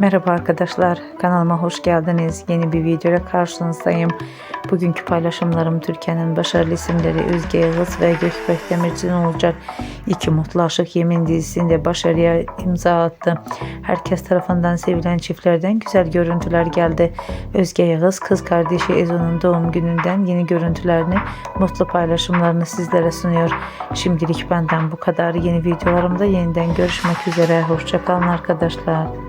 Merhaba arkadaşlar, kanalıma hoş geldiniz. Yeni bir videoyla karşınızdayım. Bugünkü paylaşımlarım Türkiye'nin başarılı isimleri Özge Yağız ve Gökbek Demirci'nin olacak. İki Mutlu Aşık Yemin dizisinde başarıya imza attı. Herkes tarafından sevilen çiftlerden güzel görüntüler geldi. Özge Yağız kız kardeşi Ezo'nun doğum gününden yeni görüntülerini, mutlu paylaşımlarını sizlere sunuyor. Şimdilik benden bu kadar. Yeni videolarımda yeniden görüşmek üzere. Hoşçakalın arkadaşlar.